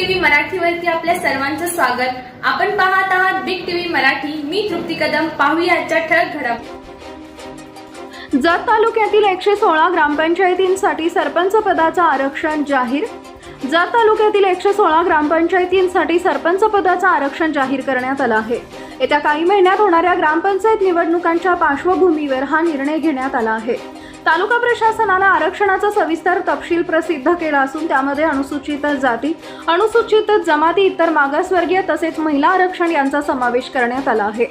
मराठीवरती आपल्या सर्वांचं स्वागत. आपण पाहत आहात बिग टीव्ही मराठी. मी तृप्ती कदम. पाहूया आजच्या ठळक घडामोडी. जत तालुक्यातील एकशे सोळा ग्रामपंचायतींसाठी सरपंच पदाचं आरक्षण जाहीर. जत तालुक्यातील एकशे सोळा ग्रामपंचायतींसाठी सरपंच पदाचं आरक्षण जाहीर करण्यात आलं आहे. येत्या काही महिन्यात होणाऱ्या ग्रामपंचायत निवडणुकांच्या पार्श्वभूमीवर हा निर्णय घेण्यात आला आहे. तालुका प्रशासनाला आरक्षणाचा सविस्तर तपशील प्रसिद्ध केला असून त्यामध्ये अनुसूचित जाती अनुसूचित जमाती इतर मागासवर्गीय तसेच महिला आरक्षण यांचा समावेश करण्यात आला आहे.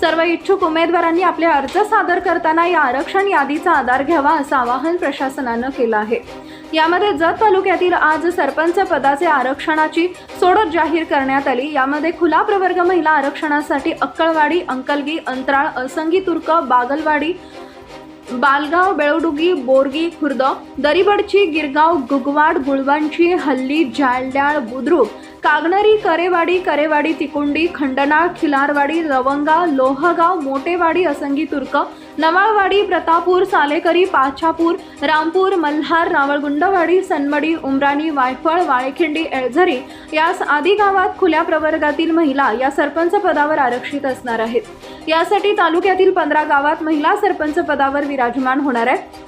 सर्व इच्छुक उमेदवारांनी आपले अर्ज सादर करताना या आरक्षण यादीचा आधार घ्यावा असं आवाहन प्रशासनानं केलं आहे. यामध्ये जत तालुक्यातील आज सरपंच पदाचे आरक्षणाची सोडत जाहीर करण्यात आली. यामध्ये खुला प्रवर्ग महिला आरक्षणासाठी अक्कळवाडी अंकलगी अंतराळ असंगी तुर्क बागलवाडी बालगाव बेळडुगी बोरगी खुर्द दरीबडची गिरगाव गुगवाड गुळवांची हल्ली जाळड्याळ बुद्रुक कागनरी करेवाडी करेवाडी तिकुंडी खंडनाळ खिलारवाडी रवंगा लोहगाव मोटेवाडी असंगी तुर्क नवाळवाडी प्रतापूर सालेकरी पाछापूर रामपूर मल्हार रावळगुंडवाडी सनमडी उमराणी वायफळ वाळेखिंडी एळझरी यास आदी गावात खुल्या प्रवर्गातील महिला या सरपंच पदावर आरक्षित असणार आहेत. यासाठी तालुक्यातील पंधरा गावात महिला सरपंच पदावर विराजमान होणार आहेत.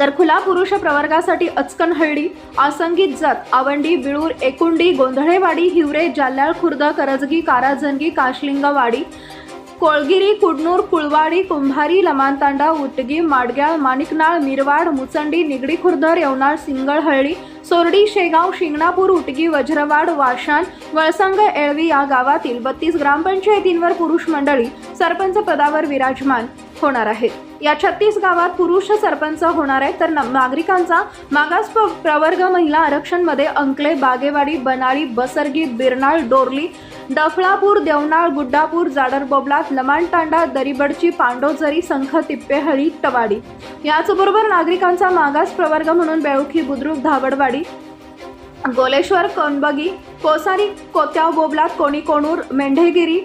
तर खुला पुरुष प्रवर्गासाठी अचकनहळ्ळी आसंगीत जात आवंडी बिळूर एकुंडी गोंधळेवाडी हिवरे जाल्याळ खुर्द करजगी काराजनगी काशलिंगवाडी कोळगिरी कुडनूर कुळवाडी कुंभारी लमानतांडा उटगी माडग्याळ माणिकनाळ मिरवाड मुचंडी निगडी खुर्द रेवनाळ सिंगळहळ्ळी सोरडी शेगाव शिंगणापूर उटगी वज्रवाड वाशान वळसंग एळवी या गावातील बत्तीस ग्रामपंचायतींवर पुरुष मंडळी सरपंच पदावर विराजमान होणार आहेत. या छत्तीस गावात पुरुष सरपंच होणार आहेत. तर न- नागरिकांचा मागास प्रवर्ग महिला आरक्षणमध्ये अंकले बागेवाडी बनाळी बसरगी बिरनाळ डोरली डफळापूर देवनाळ गुड्डापूर जाडरबोबलात लमाणतांडा दरीबडची पांडोजरी संख तिप्पेहळी टवाडी. याचबरोबर नागरिकांचा मागास प्रवर्ग म्हणून बेळुखी बुद्रुक धावडवाडी गोलेश्वर कोनबगी कोसारी कोत्याव बोबलात कोणीकोणूर मेंढेगिरी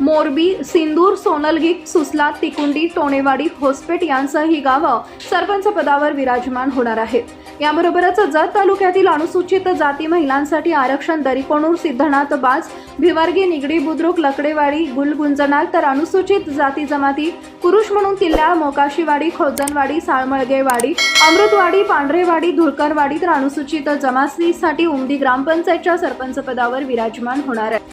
मोरबी सिंदूर सोनलगी सुसलात तिकुंडी टोणेवाडी होसपेट यांसह ही गावं सरपंच पदावर विराजमान होणार आहेत. याबरोबरच जत तालुक्यातील अनुसूचित जाती महिलांसाठी आरक्षण दरीकोणूर सिद्धनाथ बाज भिवारगी निगडी बुद्रुक लकडेवाडी गुलगुंजनाल तर अनुसूचित जाती जमाती पुरुष म्हणून किल्ला मोकाशीवाडी खोजनवाडी साळमळगेवाडी अमृतवाडी पांढरेवाडी धुळकरवाडी तर अनुसूचित जमातीसाठी उमदी ग्रामपंचायतच्या सरपंच पदावर विराजमान होणार आहे